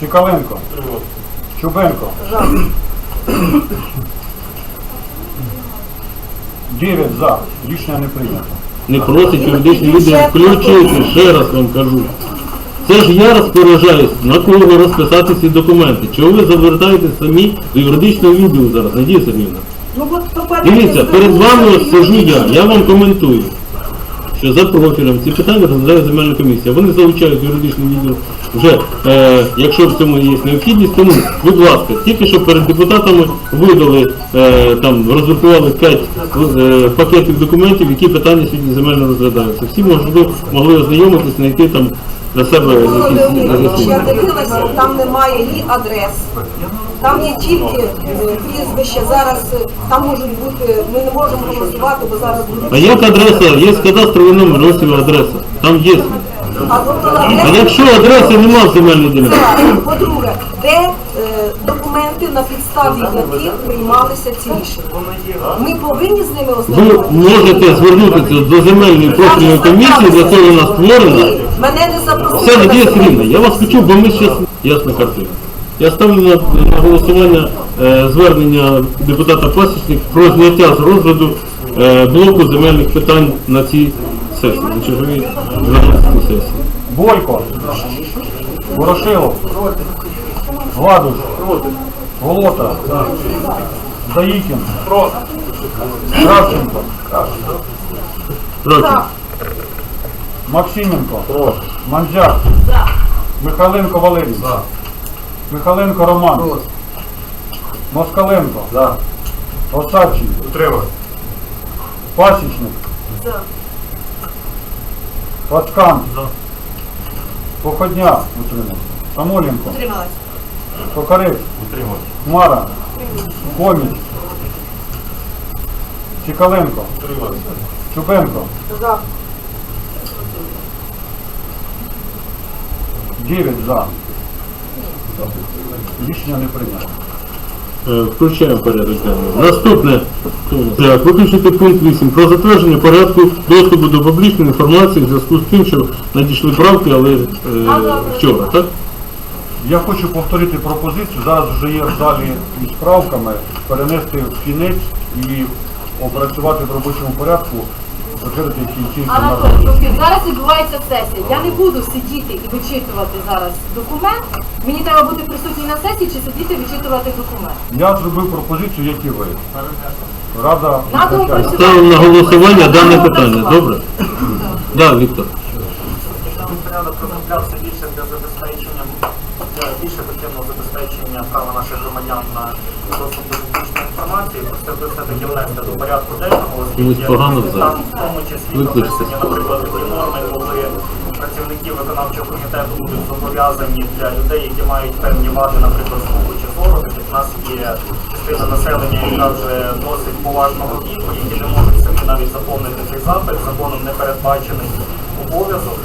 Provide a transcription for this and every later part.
Цікаленко. Чубенко. Дев'ять за. Рішення не прийнято. Не просить юридичні відділ включити, ще раз вам кажу. Це ж я розпоряджаюсь, на кого розписати ці документи. Чого ви завертаєте самі до юридичного відділу зараз, Надія Сергійовна? Ну Дивіться, перед вами сижу я, я вам коментую, що за профілем ці питання розглядає земельна комісія. Вони залучають юридичний відділ вже, е, якщо в цьому є необхідність, тому, будь ласка, тільки що перед депутатами видали, е, там, роздрукували 5 е, пакетів документів, які питання сьогодні земельно розглядаються. Всі можливо, могли ознайомитись, знайти там для себе якісь Я дивилася, там немає ні адрес, там є тільки е, прізвище. Зараз е, там можуть бути, ми не можемо голосувати, бо зараз А як адреса? Є кадастровий номер, ось його адреса. Там є. А тобто А якщо адреси немає в земельній ділянці? Це, По-друге, де е, документи, на підставі яких приймалися ці рішення? Ми повинні з ними Ви ознайомитися? можете звернутися до земельної профільної комісії, для цього вона створена. Мене не запросили. Все, Надія на я вас почув, бо ми зараз ясна картина. Я ставлю на, на голосування е, звернення депутата Пасічник про зняття з розгляду е, блоку земельних питань на цій сесії, на черговій 12 сесії. Бойко. Ворошилов. Гладуш. Волота. Заїкін. Кравченко. Трохи. Максименко. Манджак. Михайленко Валерій. Михайленко Роман. Москаленко. Осадченко. Осадчий. Пасічник. Пацкан. Походня. Утримав. Самоленко. Токарець. Хмара. Коміч. Цікаленко. Чубенко. За. 9 за. Рішення не прийнято. Е, Включаємо порядок денний. Наступне. Так, виключити пункт 8. Про затвердження порядку доступу до публічної інформації в зв'язку з тим, що надійшли правки, але е, вчора, так? Я хочу повторити пропозицію. Зараз вже є в залі із правками перенести в кінець і опрацювати в робочому порядку, затвердити в кінці. Анатолій, зараз відбувається сесія. Я не буду сидіти і вичитувати зараз документ. Мені треба бути присутній на сесії чи сидіти і вичитувати документ. Я зробив пропозицію, як і ви. Рада Надо визначає. опрацювати. Ставимо на голосування дане питання. Добре? Так, Віктор. порядок розроблявся більше для забезпечення для більш ефективного забезпечення права наших громадян на доступ до інформації. Це все-таки внести до порядку денного, залі? там в тому числі прописані, наприклад, такі норми, коли працівники виконавчого комітету будуть зобов'язані для людей, які мають певні вади, наприклад, слуху чи зору, так як в нас є частина населення, яка вже досить поважного віку, які не можуть самі навіть заповнити цей запит, законом не передбачений обов'язок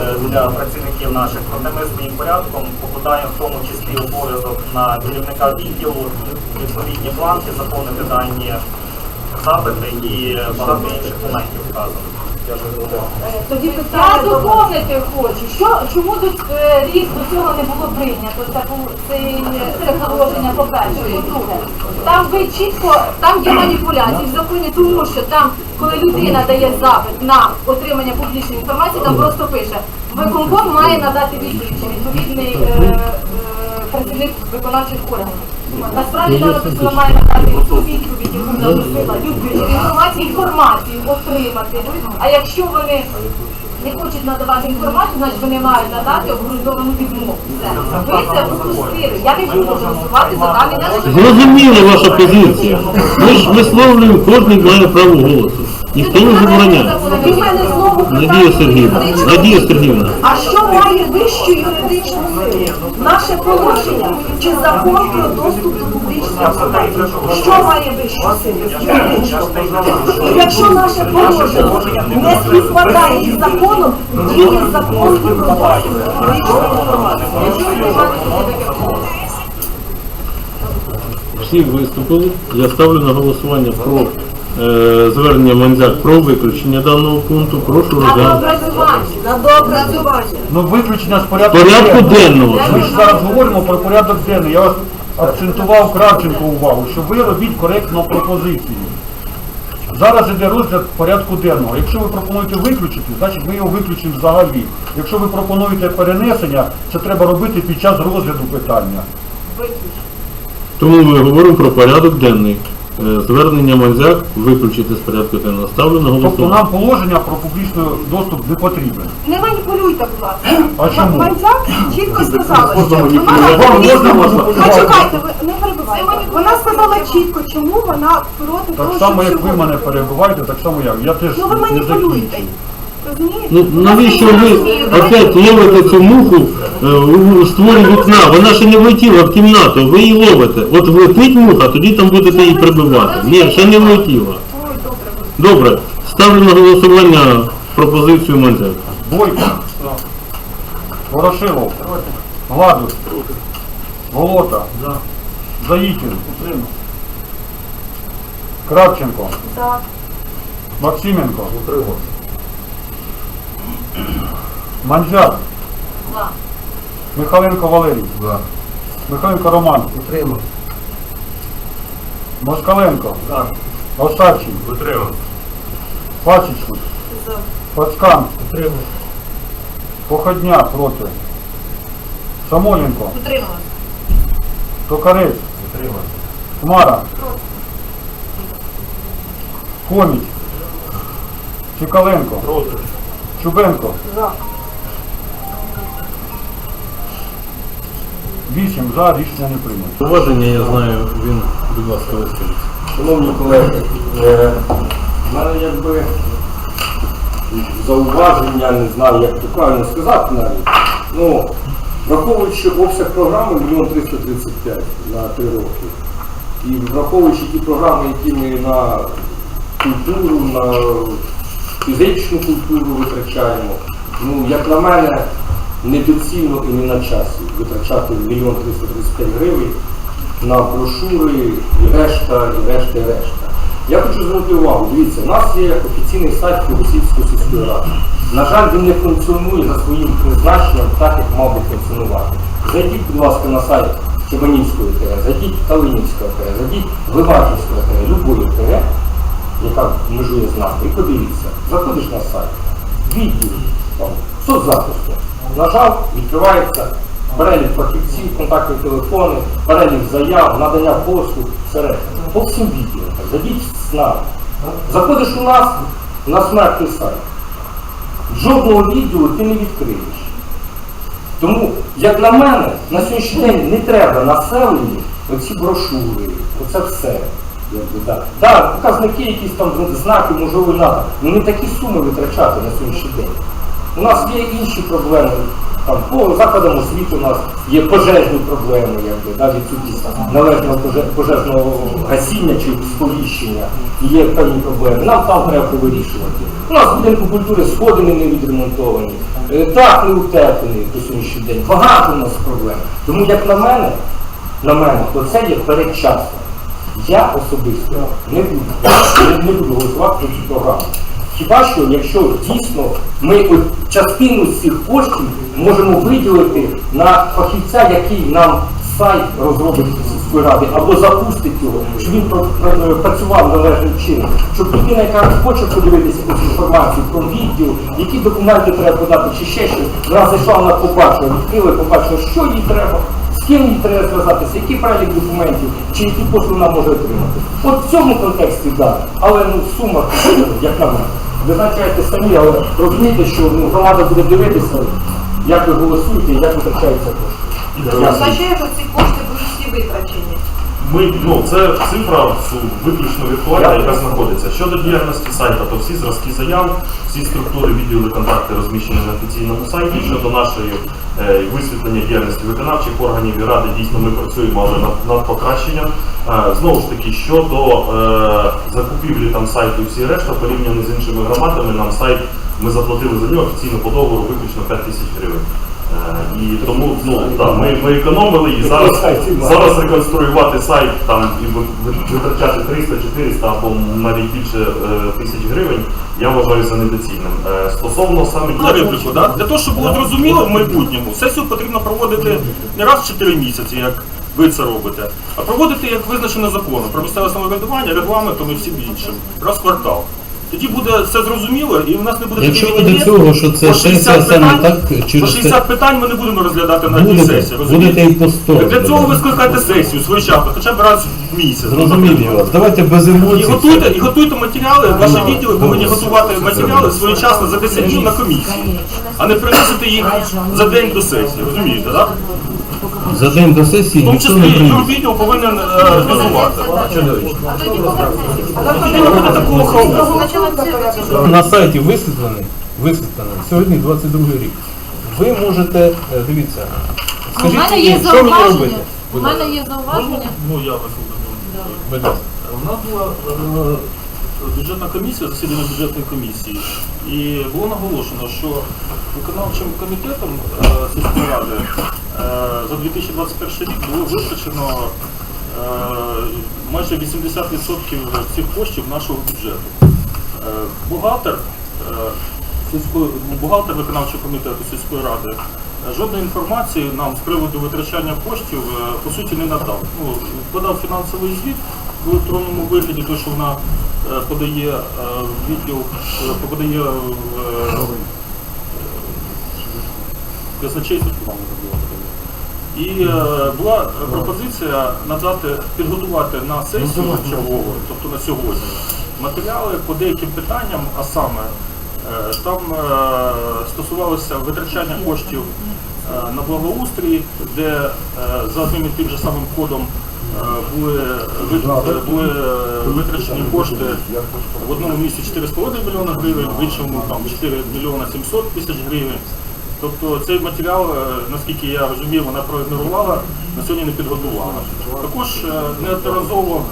е, для працівників наших, проте ми своїм порядком покладаємо в тому числі обов'язок на керівника відділу, відповідні бланки, заповнити дані запити і багато інших моментів вказано. Я. Тоді питання вас. доповнити хочу. Що, чому до, е, рік до цього не було прийнято? Це, пу- цей, це положення по-перше. По-друге, там ви чітко, там є маніпуляції в законі, тому що там, коли людина дає запит на отримання публічної інформації, там просто пише, виконком має надати відповідь, чи відповідний е, е, працівник виконавчих органів. Насправді там написано має надати ту відповідь, яку запросила людина. Інформацію, інформацію отримати. А якщо вони не хочуть надавати інформацію, значить вони мають надати обґрунтовану відмову. Ви це пропустили. Я не буду голосувати за даний наш Зрозуміла ваша позиція. Ми ж висловлюємо, кожен має право голосу. Ніхто не забороняє. Надія Сергіївна, Надія Сергіївна. А що має вищу юридичну силу? Наше положення чи закон про доступ до публічної інформації? Що має вищу силу? Юридичну. І Якщо наше положення не співпадає із законом, діє закон про доступ до публічної інформації. Всі виступили. Я ставлю на голосування про звернення Манзяк про виключення даного пункту. Прошу На розглянути. доопрацювання. На доопрацювання. Ну виключення з порядку, Порядку денного. Ми ж зараз говоримо про порядок денний. Я вас акцентував Кравченко увагу, що ви робіть коректно пропозиції. Зараз іде розгляд порядку денного. Якщо ви пропонуєте виключити, значить ми його виключимо взагалі. Якщо ви пропонуєте перенесення, це треба робити під час розгляду питання. Тому ми говоримо про порядок денний. Е, Звернення Манзяк виключити з порядку денного. Ставлю на Тобто голосування. нам положення про публічний доступ не потрібен. Не маніпулюйте, будь ласка. А чому? Мандзяк чітко сказала, що Можна вона маніпулювати. Вам можна Почекайте, маніпулювати. ви не перебивайте. Вона сказала чітко, чому вона проти того, Так щоб само, як ви мене перебуваєте, так само я. Я теж Ну ви не маніпулюєте. закінчую. Ну навіщо ви опять ловите цю муху е, у створі вікна? Вона ще не влетіла в кімнату, ви її ловите. От влетить муха, тоді там будете її прибивати. Ні, ще не влетіла. Добре. Ставлю на голосування пропозицію Манзяк. Бойко. Ворошилов. Гладус. Голота. Заїкін. Кравченко. Так. Максименко. Манджак. Михайленко Валерій. Михайленко Роман. Москаленко. Осадчий. Пасічник. Пацкан. Походня проти. Самоленко. Утрималась. Токарець. Хмара. Коміч. Чекаленко. Чубенко. Вісім за рішення не прийнято. Поваження, я знаю, він, будь ласка, вискажіть. Шановні колеги, е, в мене якби зауваження, не знаю, як то правильно сказати навіть. Ну, враховуючи обсяг програми 1 335 на 3 роки, і враховуючи ті програми, які ми на культуру, на фізичну культуру витрачаємо, ну, як на мене, недоцільно і не на часі витрачати 1 335 гривень на брошури і решта, і решта, і решта. Я хочу звернути увагу, дивіться, у нас є офіційний сайт Російської сільської ради. На жаль, він не функціонує за своїм призначенням так, як мав би функціонувати. Зайдіть, будь ласка, на сайт Чебанівської ТР, зайдіть Калинівської ТР, зайдіть Вибачівської ТР, любої ТР, яка межує з нами, і подивіться, заходиш на сайт, відділ там, соцзахисту, нажав, відкривається перелік фахівців, контактні телефони, перелік заяв, надання послуг, все. По всім відділам. Зайдіть з нами. Заходиш у нас на смертний сайт. Жодного відділу ти не відкриєш. Тому, як на мене, на сьогоднішній день не треба населенню оці брошури, оце все. Да, показники, якісь там знаки, можливо, треба. Ну не такі суми витрачати на сьогоднішній день. У нас є інші проблеми. Там, по закладам освіти у нас є пожежні проблеми, якби, да, відсутність належного поже- пожежного гасіння чи сповіщення. Є певні проблеми. Нам там треба повирішувати. У нас будинку культури сходини не відремонтовані, е, дах не утеплений по сьогоднішній день. Багато у нас проблем. Тому, як на мене, на мене, то це є передчасно. Я особисто не буду, не, буду голосувати цю програму. Хіба що, якщо дійсно ми частину з цих коштів можемо виділити на фахівця, який нам сайт розробить сільської ради, або запустить його, щоб він працював належним чином, щоб людина, яка хоче подивитися якусь інформацію про відділ, які документи треба подати, чи ще щось, вона зайшла, вона побачила, відкрила, побачила, що їй треба. Ким треба зв'язатися, який перелік документів, чи які послуги вона може отримати. От в цьому контексті так. Да. Але ну сума, як на мене. Визначайте самі, але розумієте, що ну, громада буде дивитися, як ви голосуєте і як витрачаються кошти. Означає, що ці кошти будуть всі витрачені. Ми, ну, це цифра виключно віртуальна, яка знаходиться. Щодо діяльності сайта, то всі зразки заяв, всі структури, відділи, контакти розміщені на офіційному сайті. Щодо нашої е, висвітлення діяльності виконавчих органів і ради, дійсно ми працюємо але над, над покращенням. Е, знову ж таки, щодо е, закупівлі там сайту і всі решта, порівняно з іншими громадами, нам сайт ми заплатили за нього офіційно по договору виключно 5 тисяч гривень. Е, І тому ну, да, ми, ми економили і зараз, зараз реконструювати сайт там і ви- ви- витрачати 300-400 або навіть більше е, тисяч гривень, я вважаю за недоцільним. Е, Стосовно саме на репліку, да? для того, щоб було зрозуміло в майбутньому, сесію потрібно проводити не раз в 4 місяці, як ви це робите, а проводити як визначено законом про місцеве самоврядування, регламентом і всім іншим. Раз в квартал. Тоді буде все зрозуміло і в нас не буде Якщо таких ви до цього, що це По 60 саме питань- так, По через 60 питань ми не будемо розглядати на одній Будете, сесії. будете розумієте? і по 100. Для цього ви скликаєте сесію своєчасно, хоча б раз в місяць. Зрозумів вас. Давайте без І емоцій. готуйте, і готуйте матеріали, ваші відділи повинні готувати матеріали своєчасно за 10 днів на комісії, а не приносити їх за день до сесії, розумієте, так? За день до сесії В тому ніхто не числі приніс. юрвідділ повинен е, зв'язувати. Тоді не буде такого хаосу. На сайті висвітлений, висвітлений, сьогодні 22 рік. Ви можете, е, дивіться, У скажіть мене мені, що мені зауваження. робити? У мене є зауваження. Ну, я вас. Будь ласка. У нас була е, бюджетна комісія, засідання бюджетної комісії, і було наголошено, що виконавчим комітетом е, сільської ради е, за 2021 рік було витрачено е, майже 80% всіх коштів нашого бюджету. Бухгалтер, сільської, бухгалтер виконавчого комітету сільської ради жодної інформації нам з приводу витрачання коштів по суті не надав. Ну, подав фінансовий звіт в електронному вигляді, той, що вона подає е, відділ, е, подає е, казначейство. І е, була пропозиція надати, підготувати на сесію чергову, тобто на сьогодні, матеріали по деяким питанням, а саме е, там е, стосувалося витрачання коштів е, на благоустрій, де е, за одним і тим же самим кодом е, були, витрачені кошти в одному місці 4,5 мільйона гривень, в іншому там 4 мільйона 700 тисяч гривень. Тобто цей матеріал, е, наскільки я розумію, вона проігнорувала, на сьогодні не підготувала. Також е, неодноразово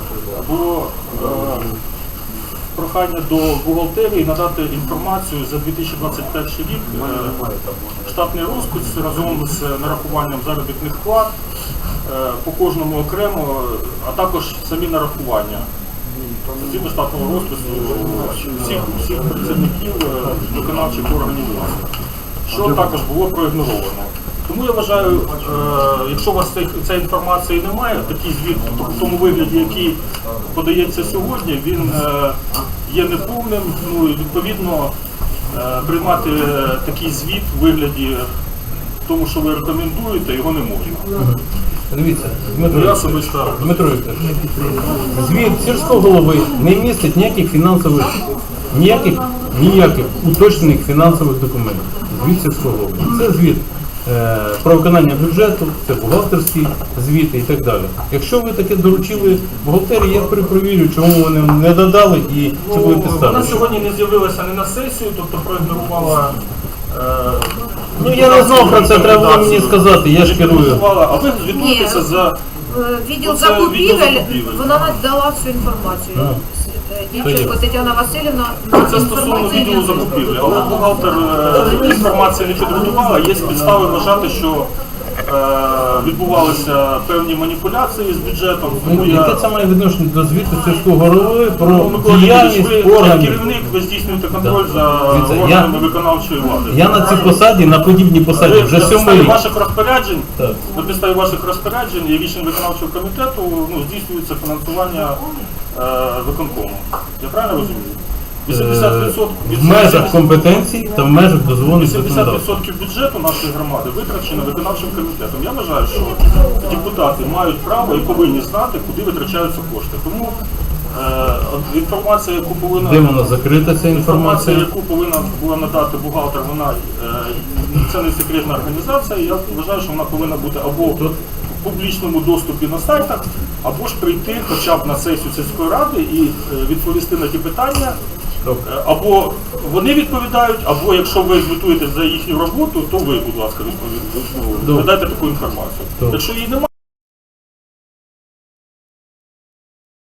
було е, прохання до бухгалтерії надати інформацію за 2021 рік, штатний розпис разом з нарахуванням заробітних плат по кожному окремо, а також самі нарахування. Згідно штатного розпису всіх, всіх працівників е, виконавчих органів влади що також було проігноровано. Тому я вважаю, е, якщо у вас цієї інформації немає, такий звіт в тому вигляді, який подається сьогодні, він е, є неповним. Ну і відповідно е, приймати такий звіт в вигляді тому, що ви рекомендуєте, його не можна. Дивіться, Ну, Я Дмитро, особисто Дмитро Вікторович, звіт сільського голови не містить ніяких фінансових, ніяких, ніяких уточнених фінансових документів. Звіт сільського голови. Це звіт е, про виконання бюджету, це бухгалтерські звіти і так далі. Якщо ви таке доручили бухгалтерії, я перепровірю, чому вони не додали і чи були підстави. вона сьогодні не з'явилася не на сесію, тобто проігнорувала. Е, Ну я не знав про це, треба було мені сказати, я ж керую. А ви звітуєтеся за Е, Відділ Оце відділ закупівель, закупівель. вона надала всю інформацію. Е, Дівчинко Тетяна Васильівна. Це стосовно відділу закупівлі, але бухгалтер е, інформації не підготувала. Є підстави вважати, що е, відбувалися певні маніпуляції з бюджетом. Тому Ну, Яке я це має відношення до звіту сільського голови Ну, про Микола Леонідович, діяльність ви як органів? керівник, ви здійснюєте контроль за Дивіться, я- органами виконавчої влади. Я на цій посаді, на подібній посаді Ви вже на сьомий підставі рік. ваших розпоряджень, Так. на підставі ваших розпоряджень і рішень виконавчого комітету ну, здійснюється фінансування е, виконкому. Я правильно розумію? 80% Е, В межах компетенцій та в межах дозволених законодавства. 80% бюджету нашої громади витрачено виконавчим комітетом. Я вважаю, що депутати мають право і повинні знати, куди витрачаються кошти. Тому е, інформація, яку повинна Де вона закрита ця інформація, інформація? яку повинна була надати бухгалтер, вона е, це не секретна організація. Я вважаю, що вона повинна бути або в публічному доступі на сайтах, або ж прийти хоча б на сесію сільської ради і е, відповісти на ті питання. Або вони відповідають, або якщо ви звітуєте за їхню роботу, то ви, будь ласка, відповідаєте. Таку інформацію. Якщо її немає.